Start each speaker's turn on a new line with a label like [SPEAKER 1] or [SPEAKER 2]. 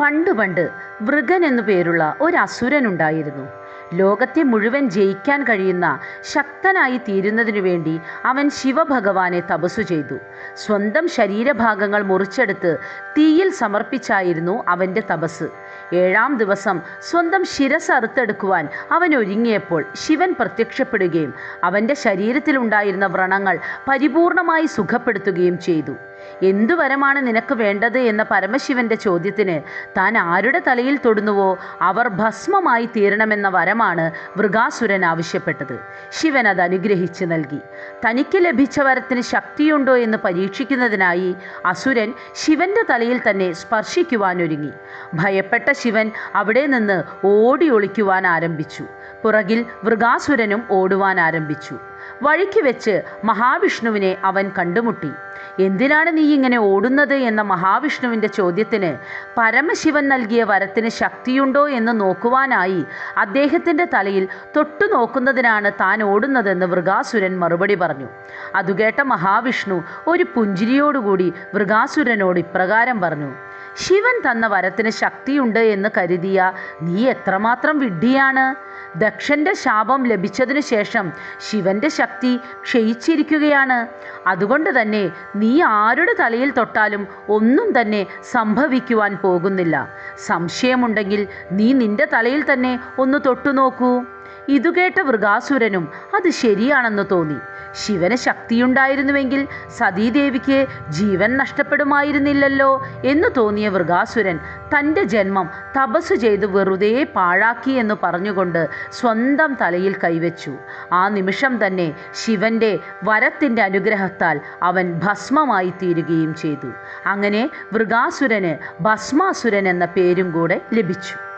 [SPEAKER 1] പണ്ട് പണ്ട് വൃഗൻ എന്നു പേരുള്ള ഒരു അസുരൻ ഉണ്ടായിരുന്നു. ലോകത്തെ മുഴുവൻ ജയിക്കാൻ കഴിയുന്ന ശക്തനായി തീരുന്നതിനു വേണ്ടി അവൻ ശിവഭഗവാനെ തപസ്സു ചെയ്തു. സ്വന്തം ശരീരഭാഗങ്ങൾ മുറിച്ചെടുത്ത് തീയിൽ സമർപ്പിച്ചായിരുന്നു അവന്റെ തപസ് ഏഴാം ദിവസം സ്വന്തം ശിരസ് അറുത്തെടുക്കുവാൻ അവൻ ഒരുങ്ങിയപ്പോൾ ശിവൻ പ്രത്യക്ഷപ്പെടുകയും അവന്റെ ശരീരത്തിലുണ്ടായിരുന്ന വ്രണങ്ങൾ പരിപൂർണമായി സുഖപ്പെടുത്തുകയും ചെയ്തു. എന്തു വരമാണ് നിനക്ക് വേണ്ടത് എന്ന പരമശിവന്റെ ചോദ്യത്തിന് താൻ ആരുടെ തലയിൽ തൊടുന്നുവോ അവർ ഭസ്മമായി തീരണമെന്ന വരമാണ് വൃഗാസുരൻ ആവശ്യപ്പെട്ടത്. ശിവൻ അത് അനുഗ്രഹിച്ചു നൽകി. തനിക്ക് ലഭിച്ച വരത്തിന് ശക്തിയുണ്ടോ എന്ന് പരീക്ഷിക്കുന്നതിനായി അസുരൻ ശിവന്റെ തലയിൽ തന്നെ സ്പർശിക്കുവാനൊരുങ്ങി. ഭയപ്പെട്ട ശിവൻ അവിടെ നിന്ന് ഓടി ഒളിക്കുവാൻ ആരംഭിച്ചു. പുറകിൽ വൃഗാസുരനും ഓടുവാൻ ആരംഭിച്ചു. വഴിക്ക് വെച്ച് മഹാവിഷ്ണുവിനെ അവൻ കണ്ടുമുട്ടി. എന്തിനാണ് നീ ഇങ്ങനെ ഓടുന്നത് എന്ന മഹാവിഷ്ണുവിന്റെ ചോദ്യത്തിന് പരമശിവൻ നൽകിയ വരത്തിന് ശക്തിയുണ്ടോ എന്ന് നോക്കുവാനായി അദ്ദേഹത്തിന്റെ തലയിൽ തൊട്ടു നോക്കുന്നതിനാണ് താൻ ഓടുന്നതെന്ന് വൃഗാസുരൻ മറുപടി പറഞ്ഞു. അതുകേട്ട മഹാവിഷ്ണു ഒരു പുഞ്ചിരിയോടുകൂടി വൃഗാസുരനോട് ഇപ്രകാരം പറഞ്ഞു. ശിവൻ തന്ന വരത്തിന് ശക്തിയുണ്ട് എന്ന് കരുതിയ നീ എത്രമാത്രം വിഡ്ഢിയാണ്? ദക്ഷന്റെ ശാപം ലഭിച്ചതിനു ശേഷം ശിവന്റെ ശക്തി ക്ഷയിച്ചിരിക്കുകയാണ്. അതുകൊണ്ട് തന്നെ നീ ആരുടെ തലയിൽ തൊട്ടാലും ഒന്നും തന്നെ സംഭവിക്കുവാൻ പോകുന്നില്ല. സംശയമുണ്ടെങ്കിൽ നീ നിന്റെ തലയിൽ തന്നെ ഒന്ന് തൊട്ടു നോക്കൂ ഇതുകേട്ട വൃഗാസുരനും അത് ശരിയാണെന്ന് തോന്നി. ശിവന് ശക്തിയുണ്ടായിരുന്നുവെങ്കിൽ സതീദേവിക്ക് ജീവൻ നഷ്ടപ്പെടുമായിരുന്നില്ലല്ലോ എന്ന് തോന്നിയ വൃഗാസുരൻ തന്റെ ജന്മം തപസ് ചെയ്ത് വെറുതെ പാഴാക്കി എന്ന് പറഞ്ഞുകൊണ്ട് സ്വന്തം തലയിൽ കൈവച്ചു. ആ നിമിഷം തന്നെ ശിവന്റെ വരത്തിന്റെ അനുഗ്രഹത്താൽ അവൻ ഭസ്മമായി തീരുകയും ചെയ്തു. അങ്ങനെ മൃഗാസുരന് ഭസ്മാസുരൻ എന്ന പേരും കൂടെ ലഭിച്ചു.